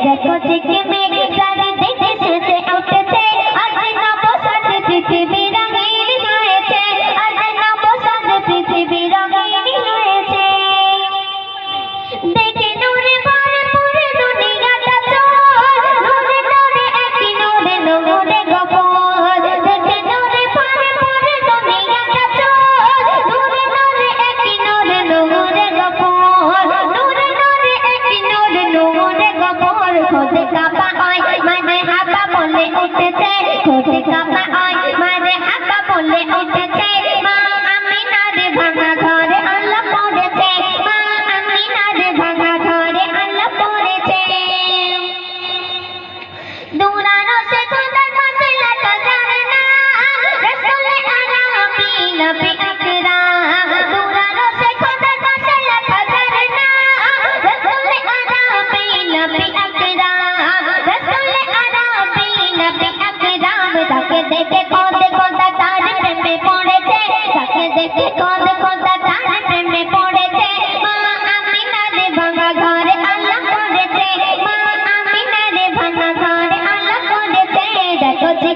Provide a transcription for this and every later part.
দেখো থেকে মেঘ কাবা আয় মানে হাবা বলে উঠেছে খোদে কাবা আয় মানে হাবা বলে উঠেছে। মা আমিনার ভাঙা ঘরে আল্লাহ পড়েছে মা আমিনার ভাঙা ঘরে আল্লাহ পড়েছে দূরানো সে খোদার পাশে লাগা যায় না রসুলে আরাবি নবী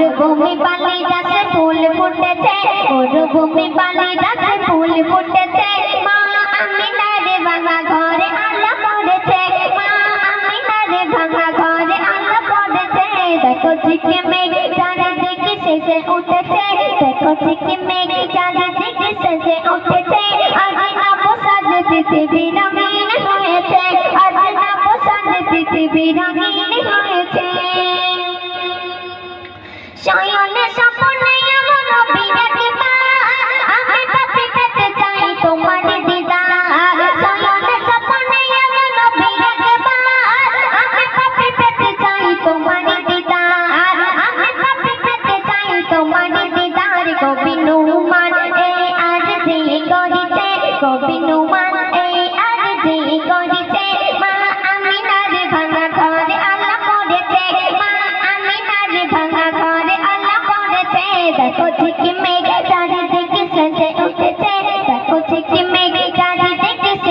মরুভূমি বালি গাছে ফুল ফুটেছে মরুভূমি বালি গাছে ফুল ফুটেছে মা আমিনার ভাঙা ঘরে আল্লাহ পড়েছে মা আমিনার ভাঙা ঘরে আল্লাহ পড়েছে দেখো ঝিকে মেঘ চারিদিকে শেষে উঠেছে দেখো ঝিকে মেঘ চারিদিকে শেষে উঠেছে আজ নবসাজ পৃথিবী রঙিন হয়েছে আজ নবসাজ পৃথিবী রঙিন হয়েছে 想要那。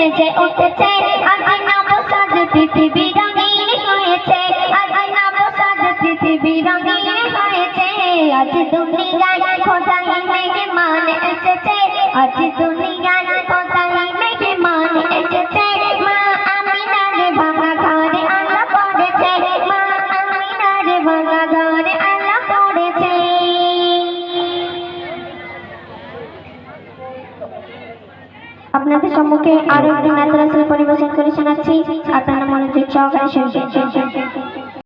সেজে উঠেছে। আজ নবসাজ পৃথিবী রঙিন হয়েছে। আজ নবসাজ পৃথিবী রঙিন হয়েছে। আজ দুনিয়ায় খোদাই মেহমান এসেছে? আজ দুনিয়ায় খোদাই মেহমান এসেছে? আপনাদের সম্মুখে আরও একটি নাতরাসের পরিবেশন করে শোনাচ্ছি। আপনারা মনোযোগ সহকারে শুনবেন।